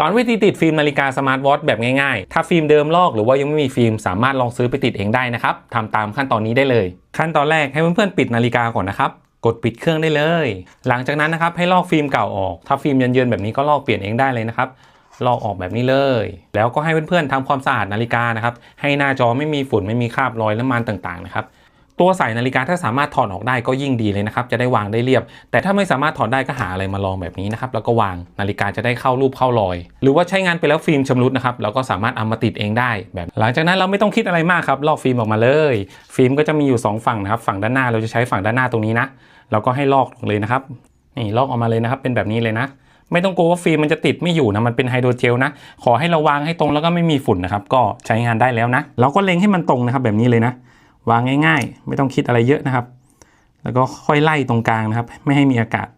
สอนวิธีติดฟิล์มนาฬิกาสมาร์ทวอทแบบง่าย ๆ ถ้าฟิล์มเดิมลอกหรือว่ายังไม่มีฟิล์มสามารถลองซื้อไปติดเองได้นะครับทำตามขั้นตอนนี้ได้เลย ขั้นตอนแรกให้เพื่อนๆปิดนาฬิกาก่อนนะครับกดปิดเครื่องได้เลย หลังจากนั้นนะครับให้ลอกฟิล์มเก่าออก ถ้าฟิล์มเยินๆแบบนี้ก็ลอกเปลี่ยนเองได้เลยนะครับ ลอกออกแบบนี้เลย แล้วก็ให้เพื่อนๆทำความสะอาดนาฬิกานะครับ ให้หน้าจอไม่มีฝุ่นไม่มีคราบรอยน้ำมันต่างๆนะครับ ตัวใส่นาฬิกาถ้าสามารถถอดออกได้ก็ยิ่งดีเลยนะครับ จะได้วางได้เรียบ แต่ถ้าไม่สามารถถอดได้ก็หาอะไรมาลองแบบนี้นะครับ แล้วก็วางนาฬิกาจะได้เข้ารูปเข้ารอย หรือว่าใช้งานไปแล้วฟิล์มชำรุดนะครับเราก็สามารถเอามาติดเองได้แบบ หลังจากนั้นเราไม่ต้องคิดอะไรมากครับลอกฟิล์มออกมาเลย ฟิล์มก็จะมีอยู่ 2 ฝั่งนะครับ ฝั่งด้านหน้าเราจะใช้ฝั่งด้านหน้าตรงนี้นะเราก็ให้ลอกเลยนะครับนี่ลอกออกมาเลยนะครับ เป็นแบบนี้เลยนะไม่ต้องกลัวว่าฟิล์มมันจะติดไม่อยู่นะ มันเป็นไฮโดรเจลนะ ขอให้เราวางให้ตรงแล้วก็ไม่มีฝุ่นนะครับ ก็ใช้งานได้แล้วนะ เราก็เล็งให้มันตรงนะครับแบบนี้เลยนะ วางง่าย ๆ ไม่ต้องคิดอะไรเยอะนะครับ แล้วก็ค่อยไล่ตรงกลางนะครับ ไม่ให้มีอากาศ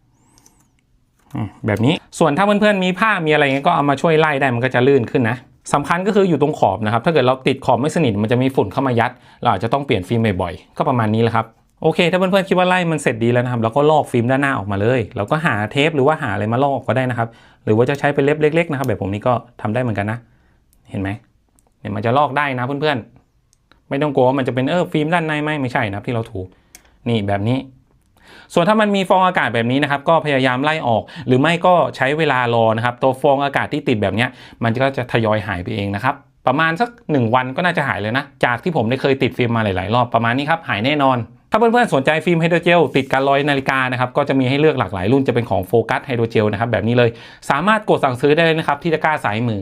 แบบนี้ส่วนถ้าเพื่อนๆมีผ้ามีอะไรเงี้ยก็เอามาช่วยไล่ได้มันก็จะลื่นขึ้นนะสำคัญก็คืออยู่ตรงขอบนะครับ ถ้าเกิดเราติดขอบไม่สนิทมันจะมีฝุ่นเข้ามายัด เราอาจจะต้องเปลี่ยนฟิล์มบ่อยๆก็ประมาณนี้แหละครับโอเค ถ้าเพื่อนๆคิดว่าไล่มันเสร็จดีแล้วนะครับเราก็ลอกฟิล์มด้านหน้าออกมาเลยเราก็หาเทปหรือว่าหาอะไรมาลอกก็ได้นะครับ หรือว่าจะใช้เป็นเล็บเล็ก ๆ นะครับ แบบผมนี้ก็ทำได้เหมือนกันนะ เห็นไหมเนี่ยมันจะลอกได้นะเพื่อนๆ ไม่ต้องกลัวว่ามันจะเป็นเออฟิล์มด้านในไหมไม่ใช่นะครับที่เราถูนี่แบบนี้ ส่วนถ้ามันมีฟองอากาศแบบนี้นะครับก็พยายามไล่ออก หรือไม่ก็ใช้เวลารอนะครับ ตัวฟองอากาศที่ติดแบบนี้มันก็จะทยอยหายไปเองนะครับประมาณสัก 1 วันก็น่าจะหายเลยนะ จากที่ผมได้เคยติดฟิล์มมาหลาย ๆ รอบประมาณนี้ครับหายแน่นอน ถ้าเพื่อน ๆ สนใจฟิล์มไฮโดรเจลติดการลอยนาฬิกานะครับก็จะมีให้เลือกหลากหลายรุ่นจะเป็นของโฟกัสไฮโดรเจลนะครับแบบนี้เลย สามารถกดสั่งซื้อได้เลยนะครับที่ตะกร้าสายมือ